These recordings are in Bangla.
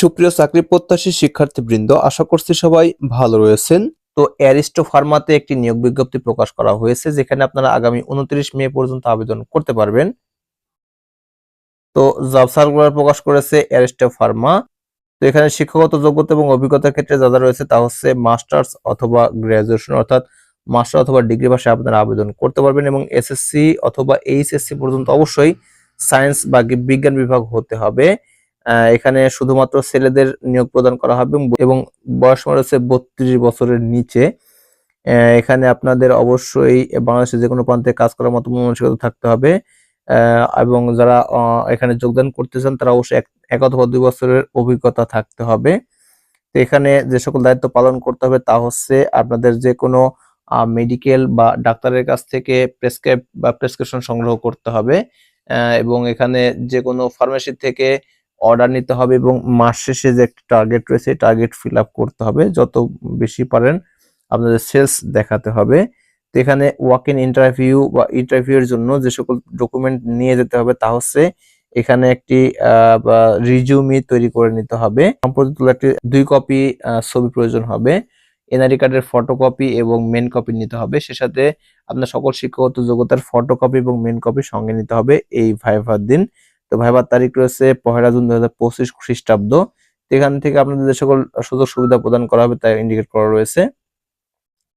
সুপ্রিয় চাকরি প্রত্যাশী শিক্ষার্থীবৃন্দ, আশা করছি সবাই ভালো রয়েছেন। তো অ্যারিস্টো ফার্মাতে একটি নিয়োগ বিজ্ঞপ্তি প্রকাশ করা হয়েছে, যেখানে আপনারা আগামী উনত্রিশ মে পর্যন্ত আবেদন করতে পারবেন। তো জব সার্কুলার প্রকাশ করেছে অ্যারিস্টো ফার্মা। তো এখানে শিক্ষাগত যোগ্যতা এবং অভিজ্ঞতার ক্ষেত্রে যা যা রয়েছে তা হচ্ছে মাস্টার্স অথবা গ্রাজুয়েশন অর্থাৎ মাস্টার অথবা ডিগ্রি ভাষায় আপনারা আবেদন করতে পারবেন এবং এসএসসি অথবা এইচএসসি পর্যন্ত অবশ্যই সায়েন্স বা বিজ্ঞান বিভাগ হতে হবে। এখানে শুধুমাত্র ছেলেদের নিয়োগ প্রদান করা হবে এবং- বয়স রয়েছে বত্রিশ বছরের নিচে। এখানে আপনাদের অবশ্যই বাংলাদেশের যে কোনো প্রান্তে কাজ করার মতো মন মানসিকতা থাকতে হবে। এবং যারা এখানে যোগদান করতে চান, তারা অবশ্যই এক অথবা দুই বছরের অভিজ্ঞতা থাকতে হবে। তো এখানে যে সকল দায়িত্ব পালন করতে হবে তা হচ্ছে আপনাদের যে কোনো মেডিকেল বা ডাক্তারের কাছ থেকে প্রেসক্রাইব বা প্রেসক্রিপশন সংগ্রহ করতে হবে। এবং এখানে যে কোনো ফার্মেসি থেকে অর্ডার নিতে হবে এবং মাস শেষে যে একটা টার্গেট রয়েছে টার্গেট ফিল আপ করতে হবে। যত বেশি পারেন আপনাদের সেলস দেখাতে হবে। তো এখানে ওয়াক ইন ইন্টারভিউ বা ইন্টারভিউর জন্য যে সকল ডকুমেন্ট নিয়ে যেতে হবে তা হচ্ছে এখানে একটি রিজিউমি তৈরি করে নিতে হবে। সম্প্রতি তোলা একটি দুই কপি ছবি প্রয়োজন হবে। এনআরই কার্ডের ফটোকপি এবং মেন কপি নিতে হবে। সে সাথে আপনার সকল শিক্ষাগত যোগ্যতার ফটোকপি এবং মেন কপি সঙ্গে নিতে হবে এই ভাইভার দিন। তো ভাইবার তারিখ রয়েছে পহেলা জুন দুই হাজার পঁচিশ খ্রিস্টাব্দ। এখান থেকে আপনাদের যে সকল সুযোগ সুবিধা প্রদান করা হবে, তা ইন্ডিকেট করা রয়েছে।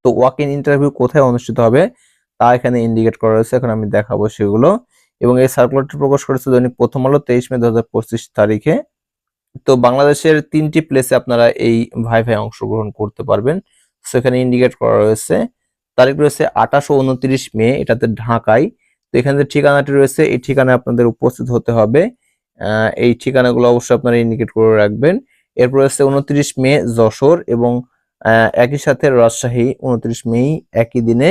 তো ওয়াক ইন ইন্টারভিউ কোথায় অনুষ্ঠিত হবে, তা এখানে ইন্ডিকেট করা রয়েছে, এখন আমি দেখাবো সেগুলো। এবং এই সার্কুলারটি প্রকাশ করেছে দৈনিক প্রথম আলো তেইশ মে দু হাজার পঁচিশ তারিখে। তো বাংলাদেশের তিনটি প্লেসে আপনারা এই ভাই ভাই অংশগ্রহণ করতে পারবেন। সেখানে ইন্ডিকেট করা রয়েছে, তারিখ রয়েছে আঠাশ ও উনত্রিশ মে, এটাতে ঢাকায়। তো এখানে যে ঠিকানাটি রয়েছে, এই ঠিকানায় আপনাদের উপস্থিত হতে হবে। এই ঠিকানাগুলো অবশ্যই আপনারা ইন্ডিকেট করে রাখবেন। এরপর রয়েছে উনত্রিশ মে যশোর এবং একই সাথে রাজশাহী উনত্রিশ মে একই দিনে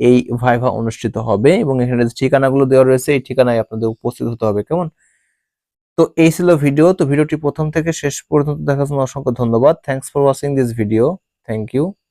এই ভাইভা অনুষ্ঠিত হবে এবং এখানে যে ঠিকানাগুলো দেওয়া রয়েছে, এই ঠিকানায় আপনাদের উপস্থিত হতে হবে। কেমন? তো এই ছিল ভিডিও। তো ভিডিওটি প্রথম থেকে শেষ পর্যন্ত দেখার জন্য অসংখ্য ধন্যবাদ। Thanks for watching this video thank you